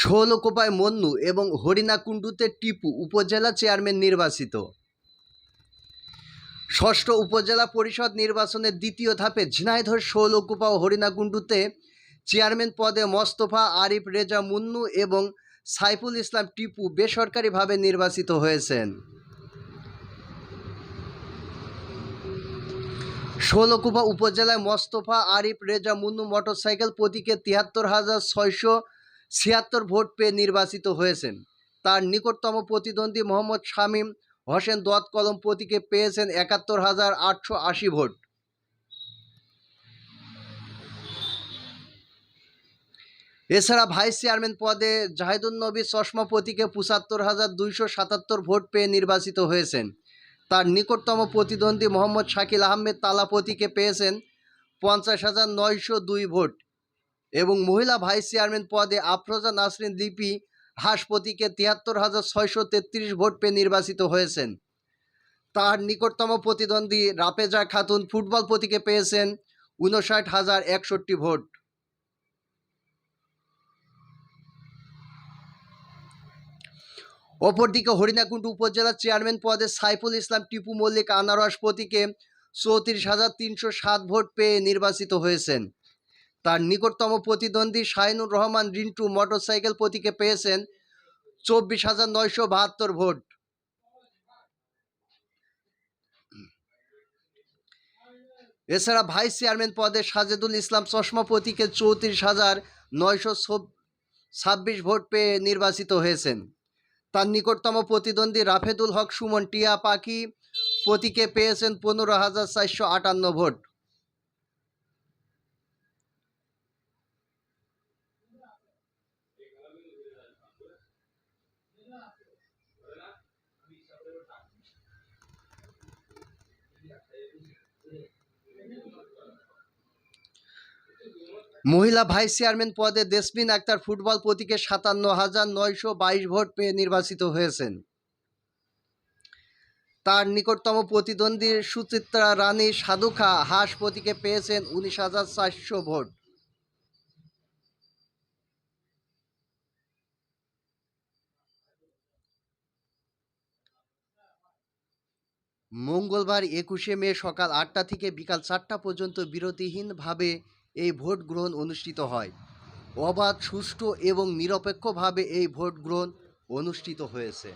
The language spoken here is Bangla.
ষোলকোপায় মন্নু এবং হরিণাকুণ্ডুতে টিপু উপজেলা চেয়ারম্যান নির্বাচিত। ষষ্ঠ উপজেলা পরিষদ নির্বাচনের দ্বিতীয় ধাপে ঝিনাইদহ ষোলকোপা ও হরিণাকুণ্ডুতে চেয়ারম্যান পদে মোস্তফা আরিফ রেজা মুন্নু এবং সাইফুল ইসলাম টিপু বেসরকারিভাবে নির্বাচিত হয়েছেন। ষোলকুপা উপজেলায় মোস্তফা আরিফ রেজা মুন্নু মোটরসাইকেল প্রতীকে তিয়াত্তর হাজার ছয়শো ছিয়াত্তর ভোট পেয়ে নির্বাচিত হয়েছেন। তার নিকটতম প্রতিদ্বন্দ্বী মোহাম্মদ শামীম হোসেন দোয়াত কলম প্রতীকে পেয়েছেন একাত্তর হাজার আটশো আশি ভোট। এছাড়া ভাইস চেয়ারম্যান পদে জাহিদুল নবী চশমা প্রতীকে পঁচাত্তর হাজার দুইশো সাতাত্তর ভোট পেয়ে নির্বাচিত হয়েছেন। তার নিকটতম প্রতিদ্বন্দ্বী মোহাম্মদ শাকিল আহমেদ তালা প্রতীকে পেয়েছেন পঞ্চাশ হাজার নয়শো দুই ভোট। এবং মহিলা ভাইস চেয়ারম্যান পদে আফরোজা নাসরিন লিপি হাসপতিকে তিয়াত্তর হাজার ছয়শো তেত্রিশ ভোট পেয়ে নির্বাচিত হয়েছেন। তার নিকটতম প্রতিদ্বন্দ্বী রাপেজা খাতুন ফুটবল প্রতীকে পেয়েছেন উনষাট হাজার একষট্টি ভোট। অপরদিকে হরিণাকুণ্ডু উপজেলার চেয়ারম্যান পদে সাইফুল ইসলাম টিপু মল্লিক আনারস প্রতীকে চৌত্রিশ হাজার তিনশো সাত ভোট পেয়ে নির্বাচিত হয়েছেন। তার নিকটতম প্রতিদ্বন্দ্বী শাহিনুর রহমান রিন্টু মোটরসাইকেল প্রতীকে পেয়েছেন চব্বিশ হাজার নয়শো বাহাত্তর ভোট। এছাড়া ভাইস চেয়ারম্যান পদে সাজেদুল ইসলাম চশমা প্রতীকে চৌত্রিশ হাজার নয়শো ছাব্বিশ ভোট পেয়ে নির্বাচিত হয়েছেন। তার নিকটতম প্রতিদ্বন্দ্বী রাফেদুল হক, সুমন, টিয়া পাখি প্রতীকে পেয়েছেন পনেরো হাজার চারশো আটান্ন ভোট। মহিলা ভাইস চেয়ারম্যান পদে দেসমিন আক্তার ফুটবল প্রতীকে সাতান্ন হাজার নয়শো বাইশ ভোট পেয়ে নির্বাচিত হয়েছেন। তার নিকটতম প্রতিদ্বন্দ্বী সুচিত্রা রানী সাধুখা হাঁস প্রতীকে পেয়েছেন উনিশ হাজার চারশো ভোট। মঙ্গলবার একুশে মে সকাল আটটা থেকে বিকাল চারটা পর্যন্ত বিরতিহীনভাবে এই ভোট গ্রহণ অনুষ্ঠিত হয়। অবাধ, সুষ্ঠু এবং নিরপেক্ষভাবে এই ভোট গ্রহণ অনুষ্ঠিত হয়েছে।